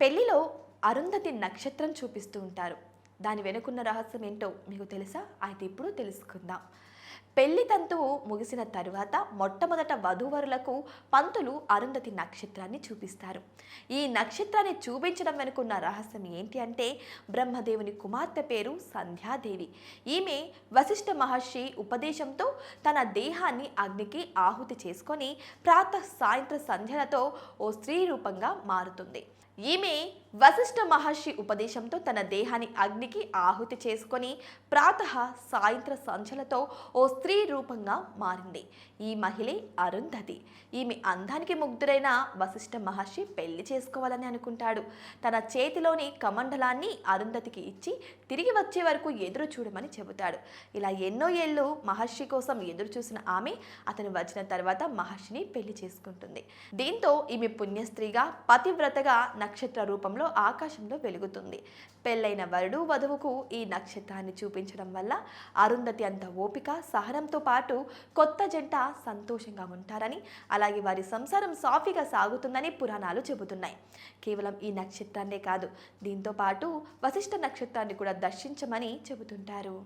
పెళ్ళిలో అరుంధతి నక్షత్రం చూపిస్తూ ఉంటారు. దాని వెనుకున్న రహస్యం ఏంటో మీకు తెలుసా? అయితే ఇప్పుడు తెలుసుకుందాం. పెళ్ళి తంతువు ముగిసిన తరువాత మొట్టమొదట వధూవరులకు పంతులు అరుంధతి నక్షత్రాన్ని చూపిస్తారు. ఈ నక్షత్రాన్ని చూపించడం వెనుకున్న రహస్యం ఏంటి అంటే బ్రహ్మదేవుని కుమార్తె పేరు సంధ్యాదేవి. ఈమె వశిష్ఠ మహర్షి ఉపదేశంతో తన దేహాన్ని అగ్నికి ఆహుతి చేసుకొని ప్రాతః సాయంత్ర సంధ్యలతో ఓ స్త్రీ రూపంగా మారుతుంది. ఈమె వశిష్ఠ మహర్షి ఉపదేశంతో తన దేహాన్ని అగ్నికి ఆహుతి చేసుకొని ప్రాతః సాయంత్ర సంధ్యలతో ఓ స్త్రీ రూపంగా మారింది. ఈ మహిళే అరుంధతి. ఈమె అందానికి ముగ్ధురైన వశిష్ఠ మహర్షి పెళ్ళి చేసుకోవాలని అనుకుంటాడు. తన చేతిలోని కమండలాన్ని అరుంధతికి ఇచ్చి తిరిగి వచ్చే వరకు ఎదురు చూడమని చెబుతాడు. ఇలా ఎన్నో ఏళ్ళు మహర్షి కోసం ఎదురు చూసిన ఆమె అతను వచ్చిన తర్వాత మహర్షిని పెళ్ళి చేసుకుంటుంది. దీంతో ఈమె పుణ్యస్త్రీగా పతివ్రతగా నక్షత్ర రూపంలో ఆకాశంలో వెలుగుతుంది. పెళ్ళైన వరుడు వధువుకు ఈ నక్షత్రాన్ని చూపించడం వల్ల అరుంధతి అంత ఓపిక సహనంతో పాటు కొత్త జంట సంతోషంగా ఉంటారని అలాగే వారి సంసారం సాఫీగా సాగుతుందని పురాణాలు చెబుతున్నాయి. కేవలం ఈ నక్షత్రాన్నే కాదు దీంతో పాటు వశిష్ఠ నక్షత్రాన్ని కూడా దర్శించమని చెబుతుంటారు.